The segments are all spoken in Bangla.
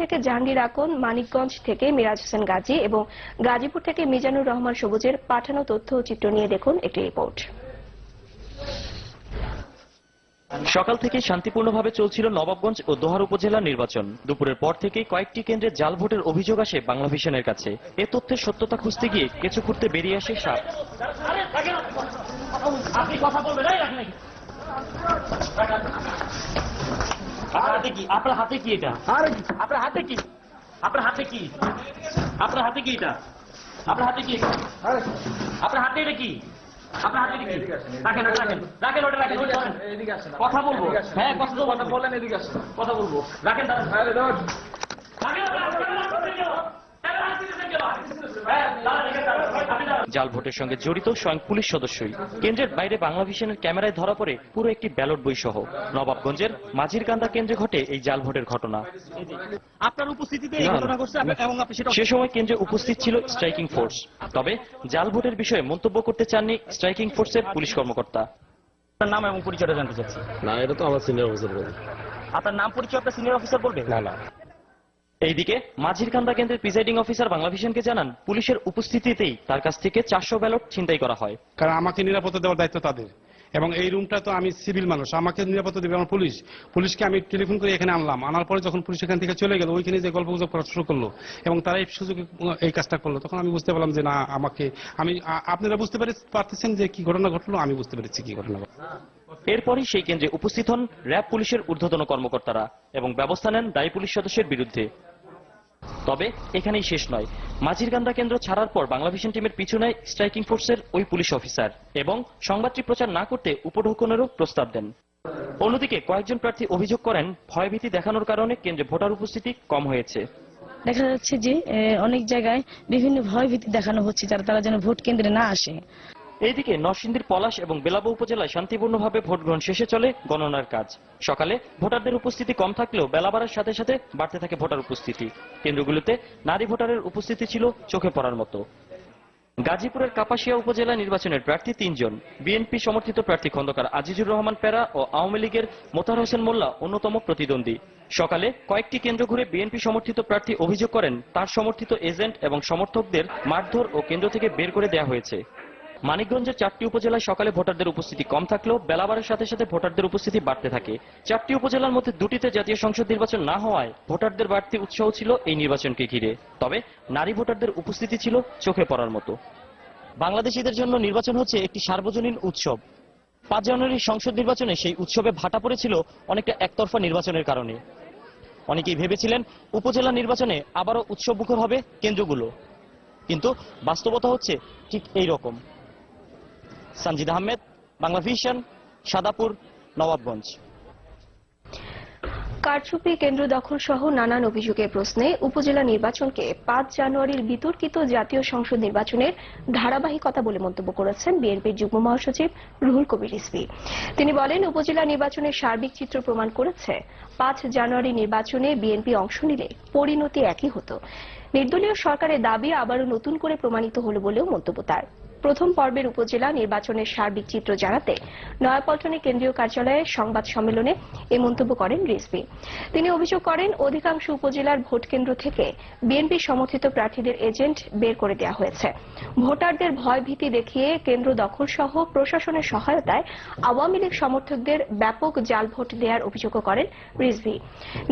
থেকে জাহাঙ্গীর আকন মানিকগঞ্জ থেকে মিরাজ হোসেন গাজী এবং গাজীপুর থেকে মিজানুর রহমান সবুজের পাঠানো তথ্য ও চিত্র নিয়ে দেখুন একটি রিপোর্ট। সকাল থেকে শান্তিপূর্ণভাবে চলছিল নবাবগঞ্জ ও দোহার উপজেলা নির্বাচন। দুপুরের পর থেকে কয়েকটি কেন্দ্রে জাল ভোটের অভিযোগ আসে বাংলা ভিশনের কাছে। এ তথ্যের সত্যতা খুঁজতে গিয়ে কেঁচু খুঁড়তে বেরিয়ে আসে সাপ। আপনি কথা বলবেন? আপনার হাতে কি আপনার হাতে কি এটা আপনার হাতে কি আপনার হাতে কি আপনার হাতে কি এটা আপনার হাতে কি আপনার হাতে এটা কি আপনার হাতে কি রাখেন ওটা রাখেন রাখেন ওটা রাখেন কথা বলব হ্যাঁ কথা তো কথা বলেন এদিকে আসেন কথা বলব রাখেন রাখেন জাল ভোটের সঙ্গে জড়িত স্বয়ং পুলিশ সদস্যই। কেন্দ্রের বাইরে বাংলা ভিশনের ক্যামেরায় ধরা পড়ে পুরো একটি ব্যালট বই সহ নবাবগঞ্জের মাঝিরকান্দা কেন্দ্রে ঘটে এই জাল ভোটের ঘটনা। আপনার উপস্থিতিতে এই ঘটনা ঘটছে এবং আপনি সেটা সে সময় কেন্দ্রে উপস্থিত ছিল স্ট্রাইকিং ফোর্স। তবে জাল ভোটের বিষয়ে মন্তব্য করতে চাননি স্ট্রাইকিং ফোর্সের পুলিশ কর্মকর্তা। আপনার নাম এবং পরিচয়টা জানতে চাচ্ছি। না এটা তো আমার সিনিয়র অফিসার বলে। আপনার নাম পরিচয় আপনার সিনিয়র অফিসার বলবে? না না। এইদিকে মাঝিরকান্দা কেন্দ্রের প্রিসাইডিং অফিসার বাংলা ভিশনকে জানান পুলিশের উপস্থিতিতেই তার কাছ থেকে চারশো ব্যালট ছিনতাই করা হয়। কারণ আমাকে নিরাপত্তা দেওয়ার দায়িত্ব তাদের। এবং এই রুমটা তো আমি সিভিল মানুষ আমাকে নিরাপত্তা দেবে আমার পুলিশ। পুলিশকে আমি টেলিফোন করে এখানে আনলাম। আনার পরে যখন পুলিশ এখান থেকে চলে গেল ওইখানে যে গল্প গুজব করা শুরু করল এবং তারা এই সুযোগে এই কাজটা করল তখন আমি বুঝতে পারলাম যে না আমাকে আমি আপনারা বুঝতে পারে- পারতেছেন যে কি ঘটনা ঘটলো আমি বুঝতে পেরেছি কি ঘটনা ঘটলো। এরপরই সেই কেন্দ্রে উপস্থিত হন র্যাব পুলিশের ঊর্ধ্বতন কর্মকর্তারা এবং ব্যবস্থা নেন দায়ী পুলিশ সদস্যের বিরুদ্ধে। তবে এখানেই শেষ নয়। মাঝিরকান্দা কেন্দ্র ছাড়ার পর বাংলা ভিশন টিমের পিছু নেয় স্ট্রাইকিং ফোর্সের ওই পুলিশ অফিসার এবং সংবাদটি প্রচার না করতে উপঢৌকনেরও প্রস্তাব দেন। অন্যদিকে কয়েকজন প্রার্থী অভিযোগ করেন, ভয়ভীতি দেখানোর কারণে কেন্দ্রে ভোটার উপস্থিতি কম হয়েছে। দেখা যাচ্ছে যে অনেক জায়গায় বিভিন্ন ভয়ভীতি দেখানো হচ্ছে যারা তারা যেন ভোট কেন্দ্রে না আসে। এইদিকে নরসিংদীর পলাশ এবং বেলাবো উপজেলায় শান্তিপূর্ণভাবে ভোট গ্রহণ শেষে চলে গণনার কাজ। সকালে ভোটারদের উপস্থিতি কম থাকলেও বেলা বাড়ার সাথে সাথে বাড়তে থাকে ভোটার উপস্থিতি। কেন্দ্রগুলোতে নারী ভোটারের উপস্থিতি ছিল চোখে পড়ার মতো। গাজীপুরের কাপাসিয়া উপজেলা নির্বাচনের প্রার্থী তিনজন। বিএনপি সমর্থিত প্রার্থী খন্দকার আজিজুর রহমান পেরা ও আওয়ামী লীগের মোতার হোসেন মোল্লা অন্যতম প্রতিদ্বন্দ্বী। সকালে কয়েকটি কেন্দ্র ঘুরে বিএনপি সমর্থিত প্রার্থী অভিযোগ করেন, তার সমর্থিত এজেন্ট এবং সমর্থকদের মারধর ও কেন্দ্র থেকে বের করে দেওয়া হয়েছে। মানিকগঞ্জের চারটি উপজেলায় সকালে ভোটারদের উপস্থিতি কম থাকলেও বেলাবারের সাথে সাথে ভোটারদের উপস্থিতি বাড়তে থাকে। চারটি উপজেলার মধ্যে দুটিতে জাতীয় সংসদ নির্বাচন না হওয়ায় ভোটারদের বাড়তি উৎসাহ ছিল এই নির্বাচনকে ঘিরে। তবে নারী ভোটারদের উপস্থিতি ছিল চোখে পড়ার মতো। বাংলাদেশিদের জন্য নির্বাচন হচ্ছে একটি সার্বজনীন উৎসব। পাঁচ জানুয়ারির সংসদ নির্বাচনে সেই উৎসবে ভাটা পড়েছিল অনেকটা একতরফা নির্বাচনের কারণে। অনেকেই ভেবেছিলেন উপজেলা নির্বাচনে আবারও উৎসবমুখর হবে কেন্দ্রগুলো। কিন্তু বাস্তবতা হচ্ছে ঠিক এই রকম। সঞ্জিদ আহমেদ, বাংলা ভিশন, সাদাপুর, নবাবগঞ্জ। কারচুপি কেন্দ্র দখল সহ নানান অভিযোগের প্রশ্নে উপজেলা নির্বাচনকে পাঁচ জানুয়ারির বিতর্কিত জাতীয় সংসদ নির্বাচনের ধারাবাহিকতা বলে মন্তব্য করেছেন বিএনপির যুগ্ম মহাসচিব রুহুল কবির রিজভী। তিনি বলেন, উপজেলা নির্বাচনের সার্বিক চিত্র প্রমাণ করেছে, পাঁচ জানুয়ারি নির্বাচনে বিএনপি অংশ নিলে পরিণতি একই হতো। নির্দলীয় সরকারের দাবি আবারও নতুন করে প্রমাণিত হল বলেও মন্তব্য তার। প্রথম পর্বের উপজেলা নির্বাচনের সার্বিক চিত্র জানাতে নয়াপল্টনে কেন্দ্রীয় কার্যালয়ে সংবাদ সম্মেলনে এ মন্তব্য করেন রিজভি। তিনি অভিযোগ করেন, অধিকাংশ উপজেলার ভোট কেন্দ্র থেকে বিএনপি সমর্থিত প্রার্থীদের এজেন্ট বের করে দেওয়া হয়েছে। ভোটারদের ভয় ভীতি দেখিয়ে কেন্দ্র দখল সহ প্রশাসনের সহায়তায় আওয়ামী লীগ সমর্থকদের ব্যাপক জাল ভোট দেওয়ার অভিযোগও করেন রিজভি।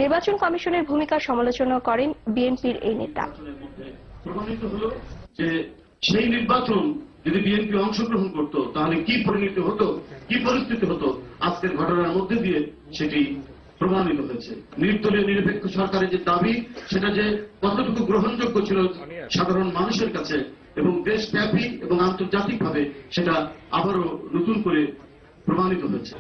নির্বাচন কমিশনের ভূমিকা সমালোচনা করেন বিএনপির এই নেতা। সেই নির্বাচন যদি বিএনপি অংশগ্রহণ করত, তাহলে কি পরিণতি হতো? কি পরিস্থিতি হতো? আজকের ঘটনার মধ্যে দিয়ে সেটি প্রমাণিত হয়েছে। নির্দলীয় নিরপেক্ষ সরকারের যে দাবি, সেটা যে কতটুকু গ্রহণযোগ্য ছিল সাধারণ মানুষের কাছে এবং দেশব্যাপী এবং আন্তর্জাতিকভাবে, সেটা আবারও নতুন করে প্রমাণিত হয়েছে।